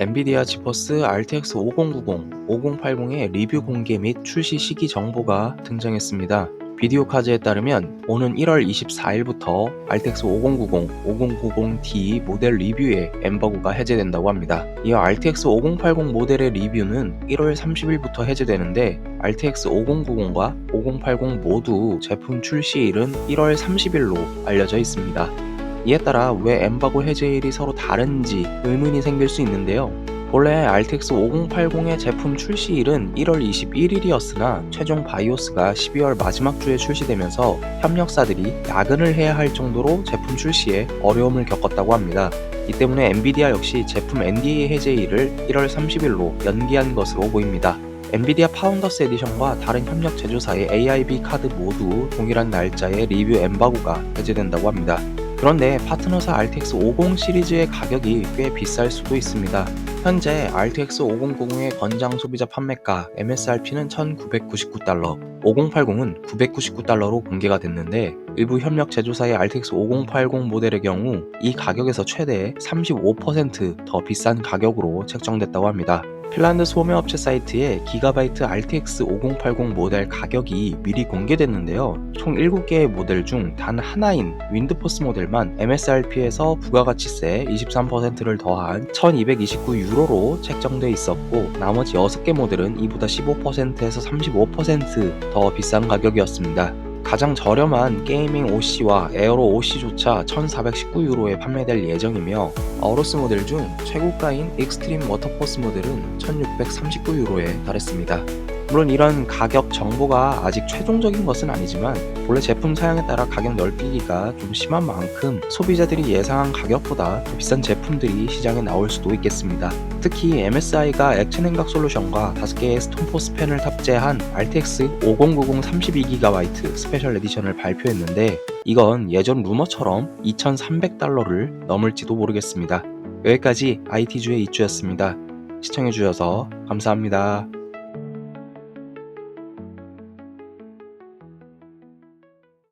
엔비디아 지퍼스 RTX 5090, 5080의 리뷰 공개 및 출시 시기 정보가 등장했습니다. 비디오 카즈에 따르면 오는 1월 24일부터 RTX 5090, 5090ti 모델 리뷰의 엠버그가 해제된다고 합니다. 이어 RTX 5080 모델의 리뷰는 1월 30일부터 해제되는데 RTX 5090과 5080 모두 제품 출시일은 1월 30일로 알려져 있습니다. 이에 따라 왜 엠바고 해제일이 서로 다른지 의문이 생길 수 있는데요. 본래 RTX 5080의 제품 출시일은 1월 21일이었으나 최종 바이오스가 12월 마지막 주에 출시되면서 협력사들이 야근을 해야 할 정도로 제품 출시에 어려움을 겪었다고 합니다. 이 때문에 엔비디아 역시 제품 NDA 해제일을 1월 30일로 연기한 것으로 보입니다. 엔비디아 파운더스 에디션과 다른 협력 제조사의 AIB 카드 모두 동일한 날짜에 리뷰 엠바고가 해제된다고 합니다. 그런데 파트너사 RTX 50 시리즈의 가격이 꽤 비쌀 수도 있습니다. 현재 RTX 5090의 권장 소비자 판매가 MSRP는 1999달러, 5080은 999달러로 공개가 됐는데 일부 협력 제조사의 RTX 5080 모델의 경우 이 가격에서 최대 35%더 비싼 가격으로 책정됐다고 합니다. 핀란드 소매업체 사이트에 기가바이트 RTX 5080 모델 가격이 미리 공개됐는데요. 총 7개의 모델 중 단 하나인 윈드포스 모델만 MSRP에서 부가가치세 23%를 더한 1229유로로 책정돼 있었고 나머지 6개 모델은 이보다 15%에서 35%더 비싼 가격이었습니다. 가장 저렴한 게이밍 OC와 에어로 OC조차 1419유로에 판매될 예정이며 어로스 모델 중 최고가인 익스트림 워터포스 모델은 1639유로에 달했습니다. 물론 이런 가격 정보가 아직 최종적인 것은 아니지만 본래 제품 사양에 따라 가격 넓히기가 좀 심한 만큼 소비자들이 예상한 가격보다 더 비싼 제품들이 시장에 나올 수도 있겠습니다. 특히 MSI가 액체 냉각 솔루션과 5개의 스톤포스 펜을 탑재한 RTX 5090 32GB 스페셜 에디션을 발표했는데 이건 예전 루머처럼 2,300달러를 넘을지도 모르겠습니다. 여기까지 IT주의 이주였습니다. 시청해주셔서 감사합니다.